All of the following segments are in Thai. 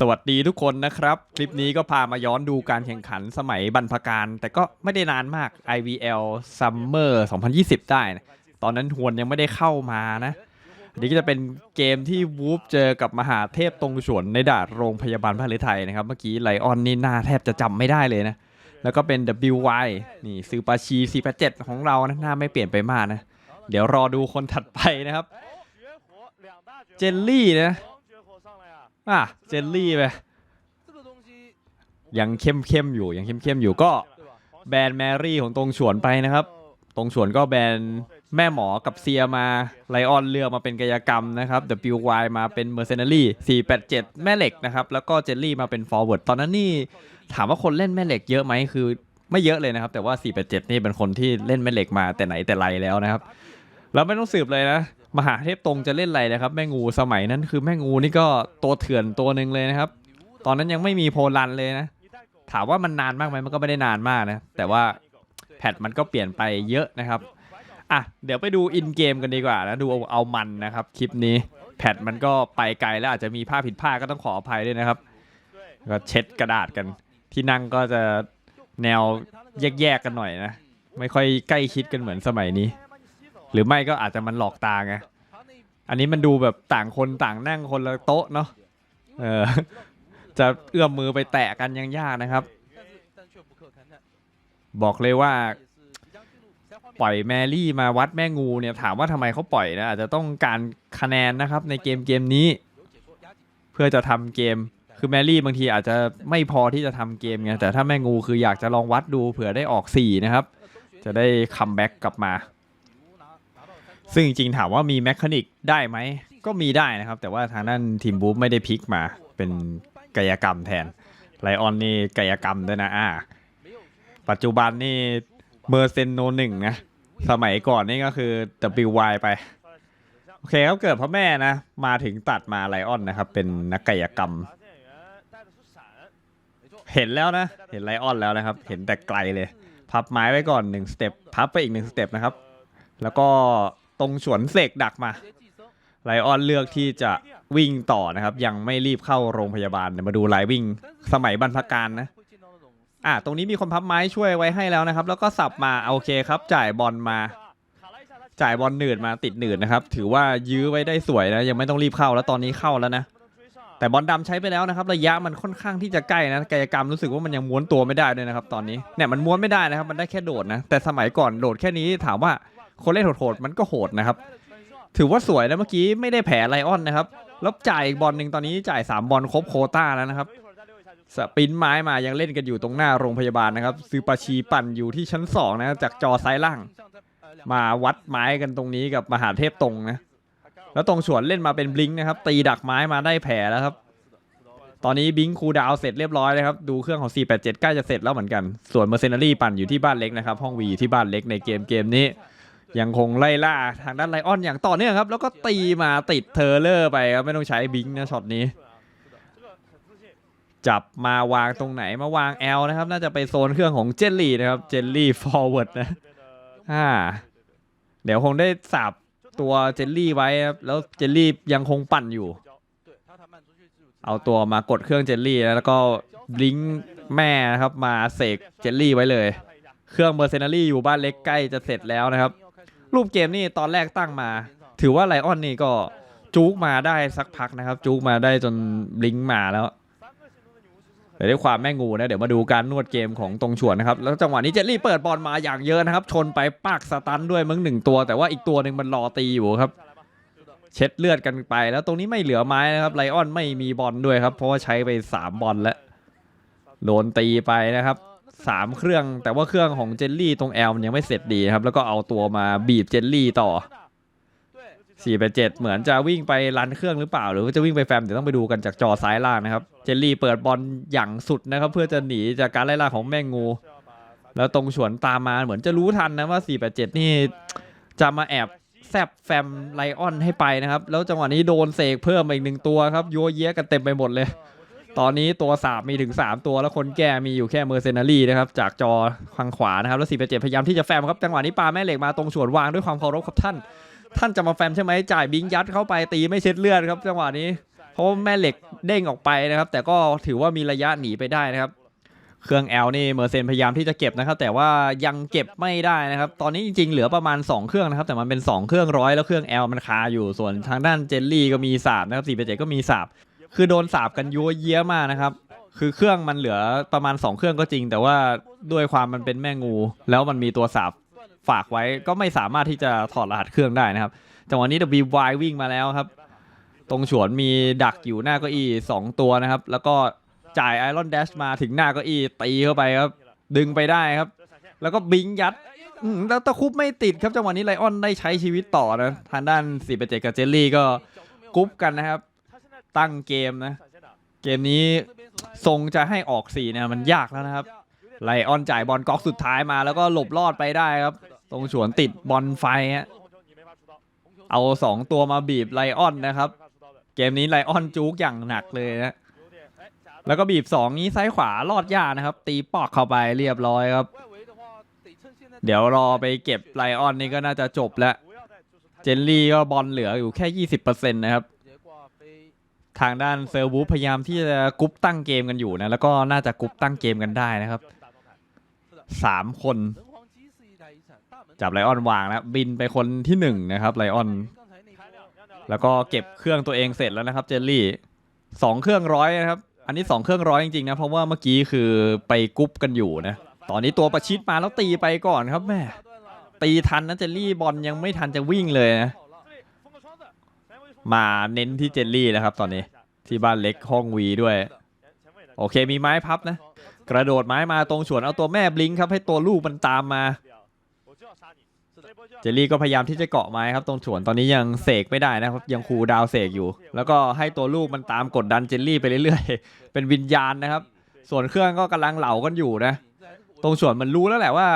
สวัสดีทุกคนนะครับ คลิปนี้ก็พามาย้อนดูการแข่งขันสมัยบรรพการ แต่ก็ไม่ได้นานมาก IVL Summer 2020 ได้นะตอนนั้นฮวนยังไม่ได้เข้ามานะอันนี้ก็จะเป็นเกมที่วูฟเจอกับมหาเทพตรงสวนในด่านโรงพยาบาลพระฤทัยนะครับ เมื่อกี้ไลออนนี่หน้าแทบจะจำไม่ได้เลยนะ แล้วก็เป็น WY นี่ซือปาชี487ของเรานะหน้าไม่เปลี่ยนไปมากนะ เดี๋ยวรอดูคนถัดไปนะครับ เจลลี่นะ อะเจลลี่ไปยังเข้มเข้มอยู่ยังเข้มเข้มอยู่ก็แบนแมรี่ของตรงฉวนไปนะครับ ตรงฉวนก็แบนแม่หมอกับเซียมาไลออนเลือมาเป็นกายกรรมนะครับ WY มาเป็นเมอร์เซนารี่487 แม่เหล็กนะครับ แล้วก็เจลลี่มาเป็นฟอร์เวิร์ดตอนนั้นนี่ถามว่าคนเล่นแม่เหล็กเยอะไหมคือไม่เยอะเลยนะครับ แต่ว่า 487 นี่เป็นคนที่เล่นแม่เหล็กมาแต่ไหนแต่ไรแล้วนะครับแล้วไม่ต้องสืบเลยนะ มหาเทพตรงจะเล่นอะไรนะครับ แม่งูสมัยนั้นคือแม่งูนี่ก็ตัวเถื่อนตัวหนึ่งเลยนะครับ ตอนนั้นยังไม่มีโพลันเลยนะ ถามว่ามันนานมากไหมมันก็ไม่ได้นานมากนะ แต่ว่าแพทมันก็เปลี่ยนไปเยอะนะครับอะเดี๋ยวไปดูอินเกมกันดีกว่านะดูเอาเอามันนะครับคลิปนี้แพทมันก็ไปไกลแล้วอาจจะมีภาพผิดพลาดก็ต้องขออภัยด้วยนะครับก็เช็ดกระดาษกันที่นั่งก็จะแนวแยกๆกันหน่อยนะ ไม่ค่อยใกล้ชิดกันเหมือนสมัยนี้ หรือไม่ก็อาจจะมันหลอกตาไง อันนี้มันดูแบบต่างคนต่างนั่งคนละโต๊ะเนาะเออจะเอื้อมมือไปแตะกันยังยากนะครับ บอกเลยว่า ปล่อยแมรี่มาวัดแม่งูเนี่ยถามว่าทำไมเขาปล่อยนะอาจจะต้องการคะแนนนะครับในเกมเกมนี้ เพื่อจะทำเกมคือแมรี่บางทีอาจจะไม่พอที่จะทำเกมไงแต่ถ้าแม่งูคืออยากจะลองวัดดูเผื่อได้ออก4นะครับจะได้คัมแบ็กกลับมา ซึ่งจริงๆถามว่ามีแมคานิกได้ไหม ก็มีได้นะครับ แต่ว่าทางด้านทีมบูฟไม่ได้พลิกมาเป็นกายกรรมแทนไลออนนี่กายกรรมด้วยนะอ่าปัจจุบันนี่เมอร์เซนโนหนึ่งนะสมัยก่อนนี่ก็คือ WY ไป โอเคครับเกิดพ่อแม่นะ มาถึงตัดมาไลออนนะครับ เป็นนักกายกรรม เห็นแล้วนะ เห็นไลออนแล้วนะครับ เห็นแต่ไกลเลย พับไม้ไว้ก่อนหนึ่งสเต็ปพับไปอีกหนึ่งสเต็ปนะครับ แล้วก็ ตรงสวนเสกดักมาไลออนเลือกที่จะวิ่งต่อนะครับ ยังไม่รีบเข้าโรงพยาบาลเดี๋ยมาดูไลวิ่งสมัยบรรพการนะอะตรงนี้มีคนพับไม้ช่วยไว้ให้แล้วนะครับ แล้วก็สับมาโอเคครับ จ่ายบอลมา จ่ายบอลหนืดมาติดหนืดนะครับ ถือว่ายื้อไว้ได้สวยนะยังไม่ต้องรีบเข้าแล้วตอนนี้เข้าแล้วนะแต่บอลดำใช้ไปแล้วนะครับ ระยะมันค่อนข้างที่จะใกล้นะกายกรรมรู้สึกว่ามันยังม้วนตัวไม่ได้ด้วยนะครับ ตอนนี้เนี่ยมันม้วนไม่ได้นะครับ มันได้แค่โดดนะแต่สมัยก่อนโดดแค่นี้ถามว่า คนเล่นโหดๆมันก็โหดนะครับ ถือว่าสวยนะเมื่อกี้ไม่ได้แผลไลออนนะครับแล้วจ่ายอีกบอลหนึ่งตอนนี้จ่าย 3 บอลครบโคต้าแล้วนะครับสปรินต์ไม้มายังเล่นกันอยู่ตรงหน้าโรงพยาบาลนะครับซือปาชีปั่นอยู่ที่ชั้น2นะครับจากจอซ้ายล่าง มาวัดไม้กันตรงนี้กับมหาเทพตรงนะแล้วตรงสวนเล่นมาเป็นบลิงก์นะครับ ตีดักไม้มาได้แผลแล้วครับ ตอนนี้บิงคูดาวเสร็จเรียบร้อยนะครับ ดูเครื่องของ 487ใกล้จะเสร็จแล้วเหมือนกัน ส่วนเมอร์เซนารี่ปั่นอยู่ที่บ้านเล็กนะครับ ห้องวีอยู่ที่บ้านเล็กในเกมเกมนี้ ยังคงไล่ล่าทางด้านไลออนอย่างต่อเนื่องครับ แล้วก็ตีมาติดเทอร์เลอร์ไปครับ ไม่ต้องใช้บิงนะช็อตนี้ จับมาวางตรงไหนมาวาง L นะครับ น่าจะไปโซนเครื่องของเจลลี่นะครับ เจลลี่ฟอร์เวิร์ดนะอ่าเดี๋ยวคงได้สับตัวเจลลี่ไว้ครับแล้วเจลลี่ยังคงปั่นอยู่ เอาตัวมากดเครื่องเจลลี่แล้วก็ลิงแม่นะครับมาเสกเจลลี่ไว้เลย เครื่องเมอร์เซนารี่อยู่บ้านเล็กใกล้จะเสร็จแล้วนะครับ รูปเกมนี่ตอนแรกตั้งมา ถือว่าไลออนนี่ก็จูกมาได้สักพักนะครับ จูกมาได้จนลิงก์มาแล้วแต่ด้วยความแม่งูนะเดี๋ยวมาดูการนวดเกมของตรงฉวนนะครับ แล้วจังหวะนี้เจลลี่เปิดบอลมาอย่างเยอะนะครับ ชนไปปากสตันด้วยมึงหนึ่งตัว แต่ว่าอีกตัวหนึ่งมันรอตีอยู่ครับ เช็ดเลือดกันไป แล้วตรงนี้ไม่เหลือไม้นะครับไลออนไม่มีบอลด้วยครับ เพราะว่าใช้ไปสามบอลแล้วโดนตีไปนะครับ สามเครื่องแต่ว่าเครื่องของเจลลี่ตรงแอลมันยังไม่เสร็จดีครับ แล้วก็เอาตัวมาบีบเจลลี่ต่อ4ไป7เหมือนจะวิ่งไปรันเครื่องหรือเปล่า หรือว่าจะวิ่งไปแฟมเดี๋ยวต้องไปดูกันจากจอซ้ายล่างนะครับ เจลลี่เปิดบอลอย่างสุดนะครับ เพื่อจะหนีจากการไล่ล่าของแม่งงูแล้วตรงฉวนตามมาเหมือนจะรู้ทันนะว่า4 8 7นี่จะมาแอบแซบแฟมไลออนให้ไปนะครับ แล้วจังหวะนี้โดนเสกเพิ่มอีกหนึ่งตัวครับยัวเยี้กันเต็มไปหมดเลย ตอนนี้ตัวสามมีถึง 3 ตัวแล้วคนแก้มีอยู่แค่เมอร์เซนารีนะครับ จากจอทางขวานะครับ แล้ว4 8 7พยายามที่จะแฟมครับ จังหวะนี้ปาแม่เหล็กมาตรงฉวนวางด้วยความเคารพครับท่าน ท่านจะมาแฟมใช่ไหมจ่ายบิงยัดเข้าไปตีไม่เช็ดเลือดครับ จังหวะนี้ เพราะแม่เหล็กเด้งออกไปนะครับ แต่ก็ถือว่ามีระยะหนีไปได้นะครับ เครื่อง L นี่เมอร์เซนพยายามที่จะเก็บนะครับ แต่ว่ายังเก็บไม่ได้นะครับ ตอนนี้จริงๆเหลือประมาณ 2 เครื่องนะครับ แต่มันเป็น 2 เครื่องร้อยแล้วเครื่อง L มันคาอยู่ ส่วนทางด้านเจลลี่ก็มีสาบนะครับ4 7ก็มีสาบ คือโดนสาบกันยัวเยี้ยมากนะครับ คือเครื่องมันเหลือประมาณ 2 เครื่องก็จริง แต่ว่าด้วยความมันเป็นแม่งู แล้วมันมีตัวสาบฝากไว้ก็ไม่สามารถที่จะถอดรหัสเครื่องได้นะครับจังหวะนี้ WY วิ่งมาแล้วครับ ตรงฉวนมีดักอยู่หน้าเก้าอี้สองตัวนะครับ แล้วก็จ่ายไอรอนแดชมาถึงหน้าเก้าอี้ตีเข้าไปครับ ดึงไปได้ครับ แล้วก็บิงยัดแล้วตะคุบไม่ติดครับจังหวะนี้ไลออนได้ใช้ชีวิตต่อนะทางด้าน4 8 7กับเจลลี่ก็กรุ๊ปกันนะครับ ตั้งเกมนะ เกมนี้ทรงจะให้ออก4เนี่ยมันยากแล้วนะครับ ไลออนจ่ายบอลก๊อกสุดท้ายมาแล้วก็หลบรอดไปได้ครับตรงฉวนติดบอลไฟฮะเอา2ตัวมาบีบไลออนนะครับ เกมนี้ไลออนจู๊กอย่างหนักเลยนะแล้วก็บีบ2นี้ซ้ายขวารอดยากนะครับ ตีปอกเข้าไปเรียบร้อยครับ เดี๋ยวรอไปเก็บไลออนนี่ก็น่าจะจบแล้ว เจนลี่ก็บอลเหลืออยู่แค่ 20%นะครับ ทางด้านเซอร์วูฟพยายามที่จะกรุ๊ปตั้งเกมกันอยู่นะแล้วก็น่าจะกรุ๊ปตั้งเกมกันได้นะครับสามคนจับไลออนวางแล้วบินไปคนที่หนึ่งนะครับไลออน แล้วก็เก็บเครื่องตัวเองเสร็จแล้วนะครับเจลลี่สองเครื่องร้อยนะครับ อันนี้สองเครื่องร้อยจริงๆนะเพราะว่าเมื่อกี้คือไปกรุ๊ปกันอยู่นะตอนนี้ตัวประชิดมาแล้วตีไปก่อนครับแม่ตีทันนะเจลลี่บอลยังไม่ทันจะวิ่งเลยนะ มาเน้นที่เจลลี่แล้วครับ ตอนนี้ที่บ้านเล็กห้องวีด้วย โอเคมีไม้พับนะ กระโดดไม้มาตรงฉวนเอาตัวแม่บลิงครับ ให้ตัวลูกมันตามมา เจลลี่ก็พยายามที่จะเกาะไม้ครับ ตรงฉวนตอนนี้ยังเสกไม่ได้นะครับ ยังคูดาวเสกอยู่ แล้วก็ให้ตัวลูกมันตามกดดันเจลลี่ไปเรื่อยๆ เป็นวิญญาณนะครับ ส่วนเครื่องก็กำลังเหลากันอยู่นะ ตรงสวนมันรู้แล้วแหละว่า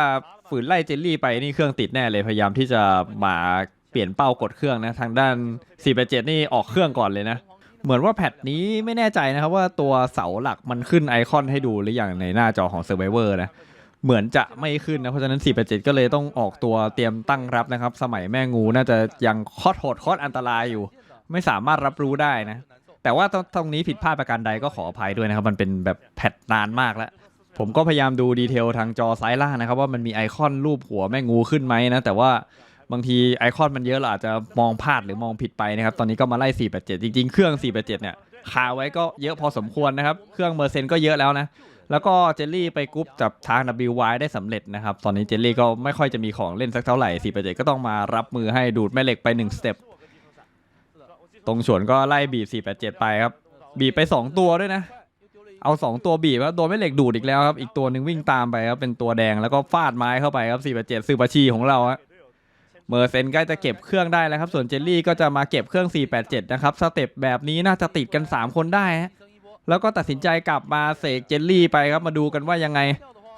ฝืนไล่เจลลี่ไปนี่เครื่องติดแน่เลยพยายามที่จะมา ลี่ยนเป้ากดเครื่องนะ ทางด้าน4 8 7นี่ออกเครื่องก่อนเลยนะ เหมือนว่าแพทนี้ไม่แน่ใจนะครับว่าตัวเสาหลักมันขึ้นไอคอนให้ดูหรืออย่างในหน้าจอของ Survivor นะเหมือนจะไม่ขึ้นนะ เพราะฉะนั้น4 8 7ก็เลยต้องออกตัวเตรียมตั้งรับนะครับ สมัยแม่งูน่าจะยังคอดโหดคอดอันตรายอยู่ ไม่สามารถรับรู้ได้นะแต่ว่าตรงตรงนี้ผิดพลาดประการใดก็ขออภัยด้วยนะครับ มันเป็นแบบแพทนานมากแล้วผมก็พยายามดูดีเทลทางจอซ้ายล่างนะครับ ว่ามันมีไอคอนรูปหัวแม่งูขึ้นไหมนะ แต่ว่า บางทีไอคอนมันเยอะเราอาจจะมองพลาดหรือมองผิดไปนะครับ ตอนนี้ก็มาไล่ 487 จริงๆ เครื่อง 487 เนี่ยคาไว้ก็เยอะพอสมควรนะครับ เครื่องเมอร์เซนก็เยอะแล้วนะ แล้วก็เจลลี่ไปกรุ๊ปจับทาง WY ได้สำเร็จนะครับ ตอนนี้เจลลี่ก็ไม่ค่อยจะมีของเล่นสักเท่าไหร่ 487 ก็ต้องมารับมือให้ดูดแม่เหล็กไป1สเต็ปตรงฉวนก็ไล่บีบ 487 ไปครับ บีบไป 2 ตัวด้วยนะเอา 2 ตัวบีบครับโดนแม่เหล็กดูดอีกแล้วครับ อีกตัวหนึ่งวิ่งตามไปครับ เป็นตัวแดงแล้วก็ฟาดไม้เข้าไปครับ 487ซือปาชีของเราฮะ เมอร์เซนใกล้จะเก็บเครื่องได้แล้วครับ ส่วนเจลลี่ก็จะมาเก็บเครื่อง 487 นะครับ สเต็ปแบบนี้น่าจะติดกัน 3 คนได้ฮะแล้วก็ตัดสินใจกลับมาเสกเจลลี่ไปครับ มาดูกันว่ายังไง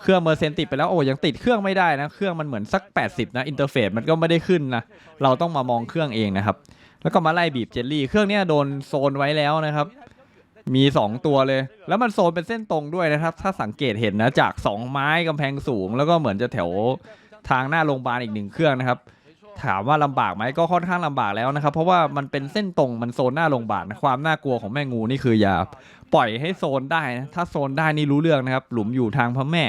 เครื่องเมอร์เซนติดไปแล้ว โอ้ยังติดเครื่องไม่ได้นะ เครื่องมันเหมือนสัก 80 นะ อินเทอร์เฟซมันก็ไม่ได้ขึ้นนะ เราต้องมามองเครื่องเองนะครับ แล้วก็มาไล่บีบเจลลี่ เครื่องเนี้ยโดนโซนไว้แล้วนะครับ มี 2 ตัวเลย แล้วมันโซนเป็นเส้นตรงด้วยนะครับ ถ้าสังเกตเห็นนะ จาก 2 ไม้กำแพงสูง แล้วก็เหมือนจะแถวทางหน้าโรงพยาบาลอีกหนึ่งเครื่องนะครับ ถามว่าลำบากไหมก็ค่อนข้างลำบากแล้วนะครับ เพราะว่ามันเป็นเส้นตรงมันโซนหน้าโรงพยาบาลนะความน่ากลัวของแม่งูนี่คืออย่าปล่อยให้โซนได้นะถ้าโซนได้นี่รู้เรื่องนะครับ หลุมอยู่ทางพระแม่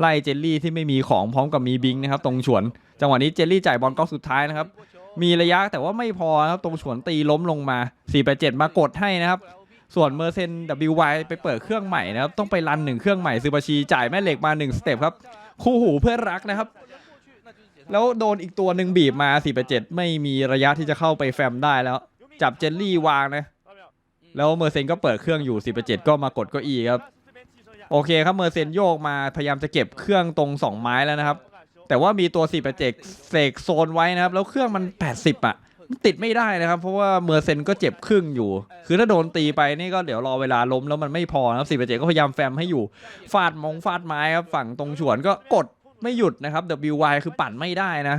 ไล่เจลลี่ที่ไม่มีของพร้อมกับมีบิงนะครับ ตรงฉวน จังหวะนี้เจลลี่จ่ายบอลก๊อกสุดท้ายนะครับ มีระยะแต่ว่าไม่พอครับตรงฉวนตีล้มลงมา487มากดให้นะครับ ส่วนเมอร์เซน WY ไปเปิดเครื่องใหม่นะครับ ต้องไปรันหนึ่งเครื่องใหม่ซูบาชีจ่ายแม่เหล็กมา1สเต็ปครับ คู่หูเพื่อนรักนะครับ แล้วโดนอีกตัวหนึ่งบีบมา487ไม่มีระยะที่จะเข้าไปแฟมได้แล้ว จับเจลลี่วางนะ แล้วเมอร์เซนก็เปิดเครื่องอยู่487ก็มากดเก้าอี้ครับ โอเคครับเมอร์เซนโยกมาพยายามจะเก็บเครื่องตรง2ไม้แล้วนะครับ แต่ว่ามีตัว487เสกโซนไว้นะครับ แล้วเครื่องมัน80อะติดไม่ได้นะครับ เพราะว่าเมอร์เซนก็เจ็บครึ่งอยู่ คือถ้าโดนตีไปนี่ก็เดี๋ยวรอเวลาล้มแล้วมันไม่พอนะครับ487ก็พยายามแฟมให้อยู่ ฟาดมงฟาดไม้ครับฝั่งตรงฉวนก็กด ไม่หยุดนะครับ WY คือปั่นไม่ได้นะ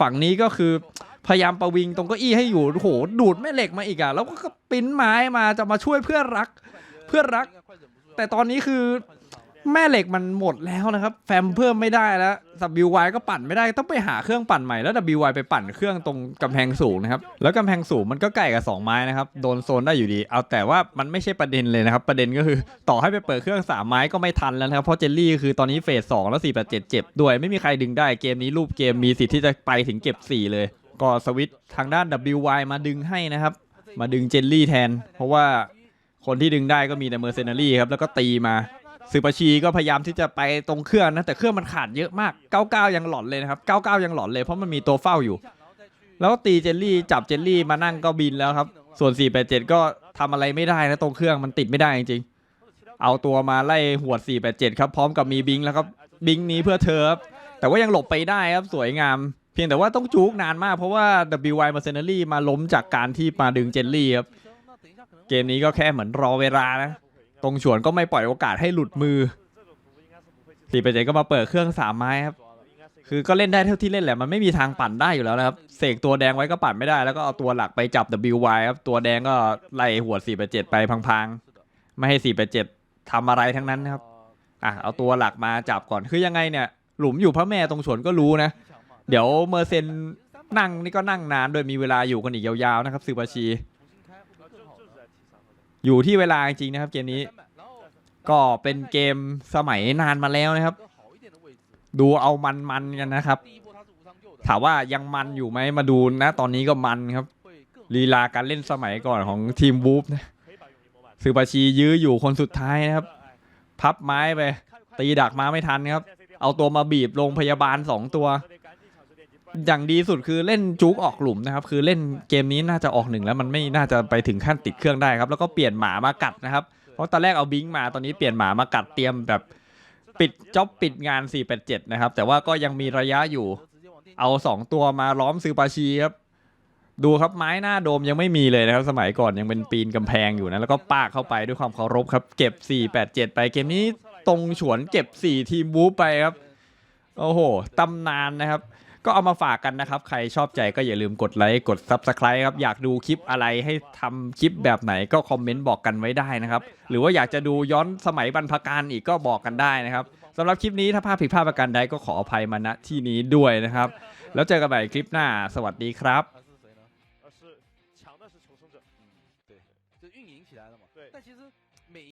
ฝั่งนี้ก็คือพยายามประวิงตรงเก้าอี้ให้อยู่โหดูดแม่เหล็กมาอีกอะแล้วก็ปิ้นไม้มาจะมาช่วยเพื่อนรัก เพื่อนรัก แต่ตอนนี้คือ แม่เหล็กมันหมดแล้วนะครับ แฟมเพิ่มไม่ได้แล้ว WY ก็ปั่นไม่ได้ต้องไปหาเครื่องปั่นใหม่แล้ว WY ไปปั่นเครื่องตรงกำแพงสูงนะครับ แล้วกำแพงสูงมันก็ใกล้กับ 2 ไม้นะครับ โดนโซนได้อยู่ดี เอาแต่ว่ามันไม่ใช่ประเด็นเลยนะครับ ประเด็นก็คือต่อให้ไปเปิดเครื่อง 3 ไม้ก็ไม่ทันแล้วนะครับ เพราะเจลลี่คือตอนนี้เฟส2แล้ว4 8 7เจ็บด้วยไม่มีใครดึงได้เกมนี้รูปเกมมีสิทธิ์ที่จะไปถึงเก็บ 4 เลย ก็สวิตทางด้าน WY มาดึงให้นะครับ มาดึงเจลลี่แทน เพราะว่าคนที่ดึงได้ก็มีแต่เมอร์เซนารี่ครับแล้วก็ตีมา สืปาชีก็พยายามที่จะไปตรงเครื่องนะ แต่เครื่องมันขาดเยอะมาก 99 ยังหลอนเลยนะครับ 99 ยังหลอนเลยเพราะมันมีตัวเฝ้าอยู่ แล้วตีเจลลี่จับเจลลี่มานั่งก็บินแล้วครับ ส่วน 487 ก็ทำอะไรไม่ได้นะตรงเครื่องมันติดไม่ได้จริงๆ เอาตัวมาไล่หวด 487 ครับ พร้อมกับมีบิงแล้วครับบิงนี้เพื่อเธอครับแต่ว่ายังหลบไปได้ครับสวยงาม เพียงแต่ว่าต้องจุกนานมากเพราะว่า WY Mercenary มาล้มจากการที่มาดึงเจลลี่ครับเกมนี้ก็แค่เหมือนรอเวลานะ ตรงฉวนก็ไม่ปล่อยโอกาสให้หลุดมือสี่ไปเจก็มาเปิดเครื่องสามไม้ครับ คือก็เล่นได้เท่าที่เล่นแหละ มันไม่มีทางปั่นได้อยู่แล้วนะครับ เสกตัวแดงไว้ก็ปั่นไม่ได้ แล้วก็เอาตัวหลักไปจับ WY ครับ ตัวแดงก็ไล่หัว4 8 7 ไปพังๆ ไม่ให้ 4 8 7ทำอะไรทั้งนั้นครับ อะ เอาตัวหลักมาจับก่อน คือยังไงเนี่ย หลุมอยู่พระแม่ตรงฉวนก็รู้นะ เดี๋ยวเมอร์เซนนั่งนี่ก็นั่งนานโดยมีเวลาอยู่กันอีกยาวๆนะครับซืบาชี อยู่ที่เวลาจริงนะครับ เกมนี้ ก็เป็นเกมสมัยนานมาแล้วนะครับ ดูเอามันๆกันนะครับ ถามว่ายังมันอยู่ไหมมาดูนะ ตอนนี้ก็มันครับลีลาการเล่นสมัยก่อนของทีมวูฟนะซือบาชียื้ออยู่คนสุดท้ายนะครับ พับไม้ไป ตีดักมาไม่ทันครับ เอาตัวมาบีบโรงพยาบาลสองตัว อย่างดีสุดคือเล่นจุกออกหลุมนะครับ คือเล่นเกมนี้น่าจะออกหนึ่งแล้วมันไม่น่าจะไปถึงขั้นติดเครื่องได้ครับ แล้วก็เปลี่ยนหมามากัดนะครับ เพราะตอนแรกเอาบิงมาตอนนี้เปลี่ยนหมามากัดเตรียมแบบปิดจ็อบปิดงาน 487 นะครับ แต่ว่าก็ยังมีระยะอยู่ เอา 2 ตัวมาล้อมซื้อปาชีครับ ดูครับไม้หน้าโดมยังไม่มีเลยนะครับ สมัยก่อนยังเป็นปีนกำแพงอยู่นะ แล้วก็ปากเข้าไปด้วยความเคารพครับ เก็บ 487 ไปเกมนี้ตรงฉวนเก็บ 4 ทีมวูฟไปครับ โอ้โหตำนานนะครับ ก็เอามาฝากกันนะครับ ใครชอบใจก็อย่าลืมกดไลค์กด Subscribe ครับ อยากดูคลิปอะไรให้ทำคลิปแบบไหนก็คอมเมนต์บอกกันไว้ได้นะครับ หรือว่าอยากจะดูย้อนสมัยบรรพการอีกก็บอกกันได้นะครับสำหรับคลิปนี้ถ้าภาพผิดพลาดประการใดก็ขออภัยมาณที่นี้ด้วยนะครับ แล้วเจอกันใหม่คลิปหน้า สวัสดีครับ